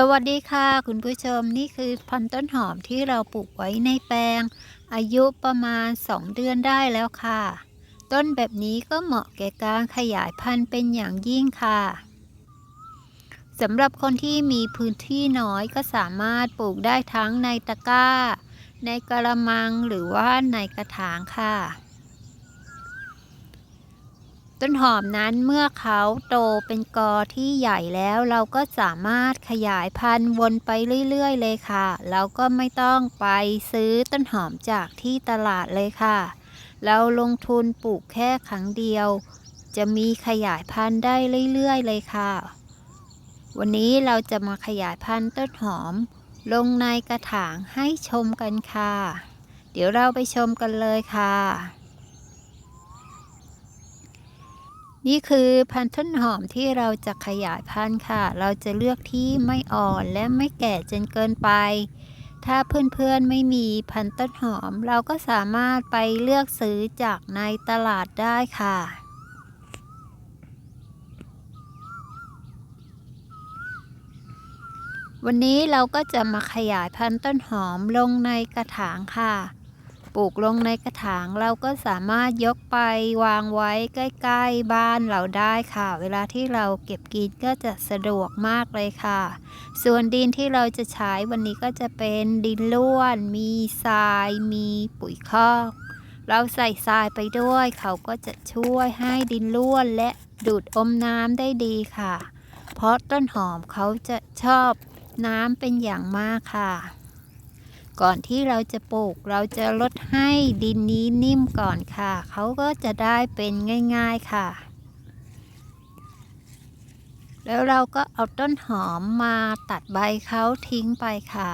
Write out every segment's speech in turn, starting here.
สวัสดีค่ะ คุณผู้ชมนี่คือพันธุ์ต้นหอมที่เราปลูกไว้ในแปลง อายุประมาณ 2 เดือนได้แล้วค่ะ ต้นแบบนี้ก็เหมาะแก่การขยายพันธุ์เป็นอย่างยิ่งค่ะสำหรับคนที่มีพื้นที่น้อยก็สามารถปลูกได้ทั้งในตะกร้า ในกระมังหรือว่าในกระถางค่ะ ต้นหอมนั้นเมื่อเขาโตเป็นกอที่ใหญ่แล้วเราก็สามารถขยายพันธุ์วนไปเรื่อยๆเลยค่ะ เราก็ไม่ต้องไปซื้อต้นหอมจากที่ตลาดเลยค่ะ เราลงทุนปลูกแค่ครั้งเดียว จะมีขยายพันธุ์ได้เรื่อยๆเลยค่ะ วันนี้เราจะมาขยายพันธุ์ต้นหอม ลงในกระถางให้ชมกันค่ะ เดี๋ยวเราไปชมกันเลยค่ะ นี่คือพันธุ์ต้นหอมที่เราจะขยายพันธุ์ค่ะ เราจะเลือกที่ไม่อ่อนและไม่แก่จนเกินไป ถ้าเพื่อนๆไม่มีพันธุ์ต้นหอม เราก็สามารถไปเลือกซื้อจากในตลาดได้ค่ะ วันนี้เราก็จะมาขยายพันธุ์ต้นหอมลงในกระถางค่ะ ลูกลงในกระถางเราก็สามารถยกไปวางไว้ใกล้ๆบ้านเราได้ค่ะ เวลาที่เราเก็บกินก็จะสะดวกมากเลยค่ะ ส่วนดินที่เราจะใช้วันนี้ก็จะเป็นดินล้วน มีทราย มีปุ๋ยคอกเราใส่ทรายไปด้วย เขาก็จะช่วยให้ดินล้วนและดูดอมน้ำได้ดีค่ะ เพราะต้นหอมเขาจะชอบน้ำเป็นอย่างมากค่ะ ก่อนที่เราจะปลูก เราจะลดให้ดินนี้นิ่มก่อนค่ะ เขาก็จะได้เป็นง่าย ๆค่ะ แล้วเราก็เอาต้นหอมมาตัดใบเขาทิ้งไปค่ะ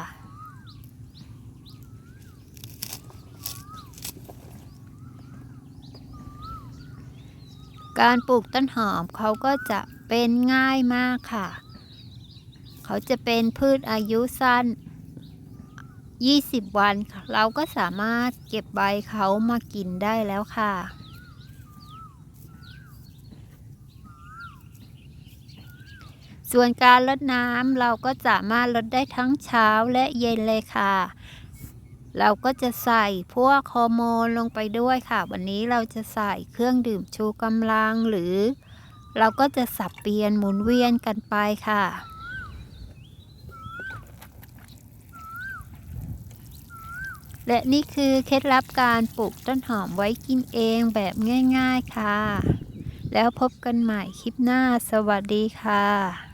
การปลูกต้นหอมเขาก็จะเป็นง่ายมากค่ะ เขาจะเป็นพืชอายุสั้น 20 วัน เราก็สามารถเก็บใบเขามากินได้แล้วค่ะ ส่วนการลดน้ำเราก็สามารถลดได้ทั้งเช้าและเย็นเลยค่ะ เราก็จะใส่พวกฮอร์โมนลงไปด้วยค่ะ วันนี้เราจะใส่เครื่องดื่มชูกำลังหรือ เราก็จะสับเปลี่ยนหมุนเวียนกันไปค่ะ และนี่คือเคล็ดลับการปลูกต้นหอมไว้กินเองแบบง่าย ๆค่ะ แล้วพบกันใหม่คลิปหน้า สวัสดีค่ะ